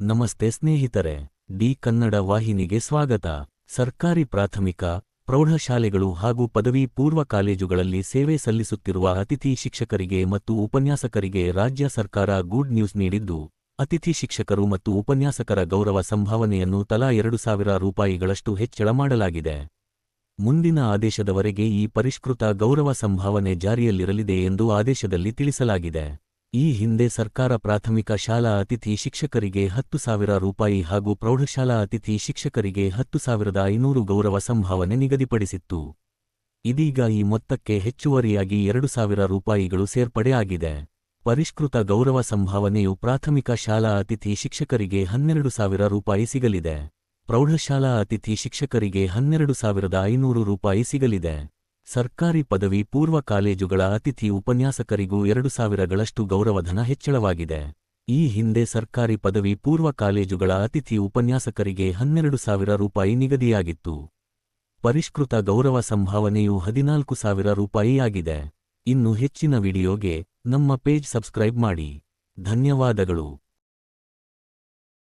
ನಮಸ್ತೆ ಸ್ನೇಹಿತರೆ, ಡಿ ಕನ್ನಡ ವಾಹಿನಿಗೆ ಸ್ವಾಗತ. ಸರ್ಕಾರಿ ಪ್ರಾಥಮಿಕ ಪ್ರೌಢಶಾಲೆಗಳು ಹಾಗೂ ಪದವಿ ಪೂರ್ವ ಕಾಲೇಜುಗಳಲ್ಲಿ ಸೇವೆ ಸಲ್ಲಿಸುತ್ತಿರುವ ಅತಿಥಿ ಶಿಕ್ಷಕರಿಗೆ ಮತ್ತು ಉಪನ್ಯಾಸಕರಿಗೆ ರಾಜ್ಯ ಸರ್ಕಾರ ಗುಡ್ ನ್ಯೂಸ್ ನೀಡಿದ್ದು, ಅತಿಥಿ ಶಿಕ್ಷಕರು ಮತ್ತು ಉಪನ್ಯಾಸಕರ ಗೌರವ ಸಂಭಾವನೆಯನ್ನು ತಲಾ ಎರಡು ಸಾವಿರ ರೂಪಾಯಿಗಳಷ್ಟು ಹೆಚ್ಚಳ ಮಾಡಲಾಗಿದೆ. ಮುಂದಿನ ಆದೇಶದವರೆಗೆ ಈ ಪರಿಷ್ಕೃತ ಗೌರವ ಸಂಭಾವನೆ ಜಾರಿಯಲ್ಲಿರಲಿದೆ ಎಂದು ಆದೇಶದಲ್ಲಿ ತಿಳಿಸಲಾಗಿದೆ. ಈ ಹಿಂದೆ ಸರ್ಕಾರ ಪ್ರಾಥಮಿಕ ಶಾಲಾ ಅತಿಥಿ ಶಿಕ್ಷಕರಿಗೆ ಹತ್ತು ಸಾವಿರ ರೂಪಾಯಿ ಹಾಗೂ ಪ್ರೌಢಶಾಲಾ ಅತಿಥಿ ಶಿಕ್ಷಕರಿಗೆ ಹತ್ತು ಸಾವಿರದ ಐನೂರು ಗೌರವ ಸಂಭಾವನೆ ನಿಗದಿಪಡಿಸಿತ್ತು. ಇದೀಗ ಈ ಮೊತ್ತಕ್ಕೆ ಹೆಚ್ಚುವರಿಯಾಗಿ ಎರಡು ಸಾವಿರ ರೂಪಾಯಿಗಳು ಸೇರ್ಪಡೆ ಆಗಿದೆ. ಪರಿಷ್ಕೃತ ಗೌರವ ಸಂಭಾವನೆಯು ಪ್ರಾಥಮಿಕ ಶಾಲಾ ಅತಿಥಿ ಶಿಕ್ಷಕರಿಗೆ ಹನ್ನೆರಡು ಸಾವಿರ ರೂಪಾಯಿ ಸಿಗಲಿದೆ. ಪ್ರೌಢಶಾಲಾ ಅತಿಥಿ ಶಿಕ್ಷಕರಿಗೆ ಹನ್ನೆರಡು ಸಾವಿರದ ಐನೂರು ರೂಪಾಯಿ ಸಿಗಲಿದೆ. ಸರ್ಕಾರಿ ಪದವಿ ಪೂರ್ವ ಕಾಲೇಜುಗಳ ಅತಿಥಿ ಉಪನ್ಯಾಸಕರಿಗೂ ಎರಡು ಸಾವಿರಗಳಷ್ಟು ಗೌರವಧನ ಹೆಚ್ಚಳವಾಗಿದೆ. ಈ ಹಿಂದೆ ಸರ್ಕಾರಿ ಪದವಿ ಪೂರ್ವ ಕಾಲೇಜುಗಳ ಅತಿಥಿ ಉಪನ್ಯಾಸಕರಿಗೆ ಹನ್ನೆರಡು ಸಾವಿರ ರೂಪಾಯಿ ನಿಗದಿಯಾಗಿತ್ತು. ಪರಿಷ್ಕೃತ ಗೌರವ ಸಂಭಾವನೆಯು ಹದಿನಾಲ್ಕು ಸಾವಿರ ರೂಪಾಯಿಯಾಗಿದೆ ಇನ್ನು ಹೆಚ್ಚಿನ ವಿಡಿಯೋಗೆ ನಮ್ಮ ಪೇಜ್ ಸಬ್ಸ್ಕ್ರೈಬ್ ಮಾಡಿ. ಧನ್ಯವಾದಗಳು.